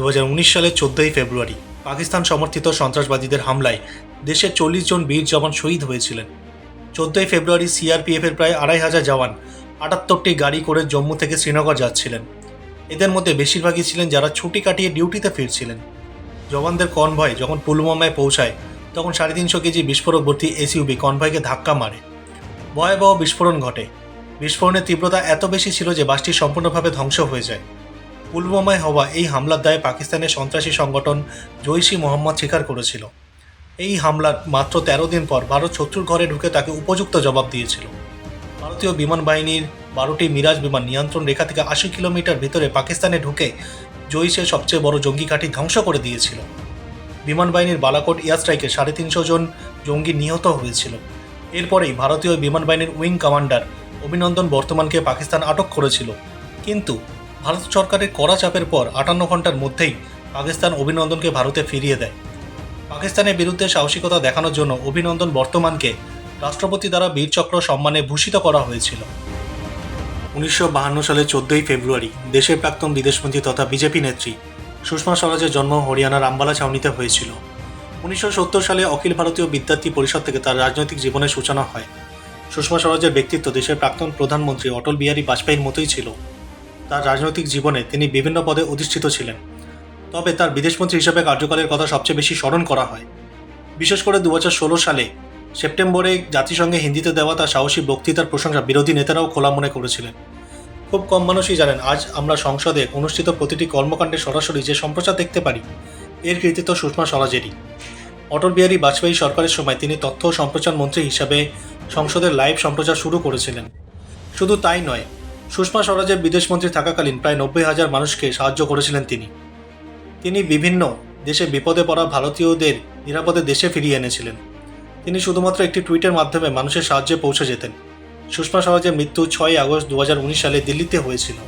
দু হাজার উনিশ সালের চোদ্দই ফেব্রুয়ারি পাকিস্তান সমর্থিত সন্ত্রাসবাদীদের হামলায় দেশের চল্লিশ জন বীর জওয়ান শহীদ হয়েছিলেন। চোদ্দই ফেব্রুয়ারি সিআরপিএফের প্রায় আড়াই হাজার জওয়ান, আটাত্তরটি গাড়ি করে জম্মু থেকে শ্রীনগর যাচ্ছিলেন। এদের মধ্যে বেশিরভাগই ছিলেন যারা ছুটি কাটিয়ে ডিউটিতে ফিরছিলেন। জওয়ানদের কনভয় যখন পুলওয়ামায় পৌঁছায়, তখন সাড়ে তিনশো কেজি বিস্ফোরক ভর্তি এসইউবি কনভয়কে ধাক্কা মারে। ভয়াবহ বিস্ফোরণ ঘটে। বিস্ফোরণের তীব্রতা এত বেশি ছিল যে বাসটি সম্পূর্ণভাবে ধ্বংস হয়ে যায়। পুলওয়ামায় হওয়া এই হামলার দায়ে পাকিস্তানের সন্ত্রাসী সংগঠন জৈশি মোহাম্মদ স্বীকার করেছিল। এই হামলার মাত্র তেরো দিন পর ভারত শত্রুর ঘরে ঢুকে তাকে উপযুক্ত জবাব দিয়েছিল। ভারতীয় বিমান বাহিনীর বারোটি মিরাজ বিমান নিয়ন্ত্রণ রেখা থেকে আশি কিলোমিটার ভিতরে পাকিস্তানে ঢুকে জৈশের সবচেয়ে বড় জঙ্গি ঘাঁটি ধ্বংস করে দিয়েছিল। বিমান বাহিনীর বালাকোট এয়ার স্ট্রাইকে সাড়ে তিনশো জন জঙ্গি নিহত হয়েছিল। এরপরেই ভারতীয় বিমান বাহিনীর উইং কমান্ডার অভিনন্দন বর্তমানকে পাকিস্তান আটক করেছিল। কিন্তু ভারত সরকারের কড়া চাপের পর আটান্ন ঘণ্টার মধ্যেই পাকিস্তান অভিনন্দনকে ভারতে ফিরিয়ে দেয়। পাকিস্তানের বিরুদ্ধে সাহসিকতা দেখানোর জন্য অভিনন্দন বর্তমানকে রাষ্ট্রপতি দ্বারা বীরচক্র সম্মানে ভূষিত করা হয়েছিল। উনিশশো বাহান্ন সালের চোদ্দই ফেব্রুয়ারি দেশের প্রাক্তন বিদেশমন্ত্রী তথা বিজেপি নেত্রী সুষমা স্বরাজের জন্ম হরিয়ানার আম্বালা ছাউনিতে হয়েছিল। উনিশশো সত্তর সালে অখিল ভারতীয় বিদ্যার্থী পরিষদ থেকে তার রাজনৈতিক জীবনের সূচনা হয়। সুষমা স্বরাজের ব্যক্তিত্ব দেশের প্রাক্তন প্রধানমন্ত্রী অটল বিহারী বাজপেয়ীর মতোই ছিল। তার রাজনৈতিক জীবনে তিনি বিভিন্ন পদে অধিষ্ঠিত ছিলেন। তবে তার বিদেশমন্ত্রী হিসেবে কার্যকালের কথা সবচেয়ে বেশি স্মরণ করা হয়। বিশেষ করে দু হাজার ষোলো সালে সেপ্টেম্বরে জাতিসংঘে হিন্দিতে দেওয়া তার সাহসী বক্তৃতার প্রশংসা বিরোধী নেতারাও খোলা মনে করেছিলেন। খুব কম মানুষই জানেন, আজ আমরা সংসদে অনুষ্ঠিত প্রতিটি কর্মকাণ্ডে সরাসরি যে সম্প্রচার দেখতে পারি, এর কৃতিত্ব সুষমা স্বরাজেরই। অটল বিহারী বাজপেয়ী সরকারের সময় তিনি তথ্য সম্প্রচার মন্ত্রী হিসাবে সংসদের লাইভ সম্প্রচার শুরু করেছিলেন। শুধু তাই নয় সুষমা স্বরাজের বিদেশমন্ত্রী থাকাকালীন প্রায় নব্বই হাজার মানুষকে সাহায্য করেছিলেন তিনি। তিনি বিভিন্ন দেশে বিপদে পড়া ভারতীয়দের নিরাপদে দেশে ফিরিয়ে এনেছিলেন। তিনি শুধুমাত্র একটি টুইটের মাধ্যমে মানুষের সাহায্যে পৌঁছে যেতেন। সুষমা স্বরাজের মৃত্যু ছয় আগস্ট দু হাজার উনিশ সালে দিল্লিতে হয়েছিল।